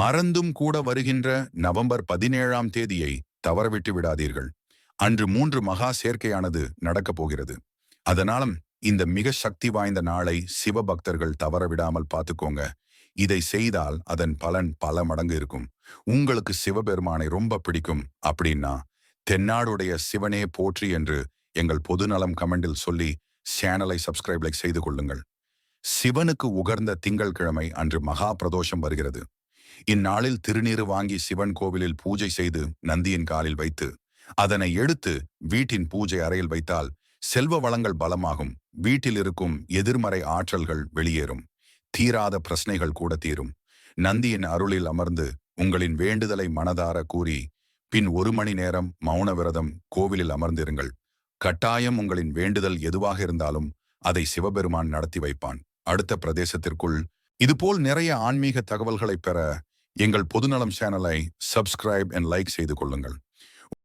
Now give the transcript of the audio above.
மறந்தும் கூட வருகின்ற நவம்பர் பதினேழாம் தேதியை தவறவிட்டு விடாதீர்கள். அன்று மூன்று மகா சேர்க்கையானது நடக்கப் போகிறது. அதனாலும் இந்த மிக சக்தி வாய்ந்த நாளை சிவபக்தர்கள் தவற விடாமல் பார்த்துக்கோங்க. இதை செய்தால் அதன் பலன் பல மடங்கு இருக்கும். உங்களுக்கு சிவபெருமானை ரொம்ப பிடிக்கும் அப்படின்னா தென்னாடுடைய சிவனே போற்றி என்று எங்கள் பொதுநலம் கமெண்டில் சொல்லி சேனலை சப்ஸ்கிரைப் லைக் செய்து கொள்ளுங்கள். சிவனுக்கு உகர்ந்த திங்கள்கிழமை அன்று மகா பிரதோஷம் வருகிறது. இந்நாளில் திருநீறு வாங்கி சிவன் கோவிலில் பூஜை செய்து நந்தியின் காலில் வைத்து அதனை எடுத்து வீட்டின் பூஜை அறையில் வைத்தால் செல்வ வளங்கள் பலமாகும். வீட்டில் இருக்கும் எதிர்மறை ஆற்றல்கள் வெளியேறும். தீராத பிரச்சனைகள் கூட தீரும். நந்தியின் அருளில் அமர்ந்து உங்களின் வேண்டுதலை மனதார கூறி பின் ஒரு மணி நேரம் மௌன விரதம் கோவிலில் அமர்ந்திருங்கள். கட்டாயம் உங்களின் வேண்டுதல் எதுவாக இருந்தாலும் அதை சிவபெருமான் நடத்தி வைப்பான். அடுத்த பிரதேசத்திற்குள் இதுபோல் நிறைய ஆன்மீக தகவல்களை பெற எங்கள் பொதுநலம் சேனலை சப்ஸ்கிரைப் அண்ட் லைக் செய்து கொள்ளுங்கள்.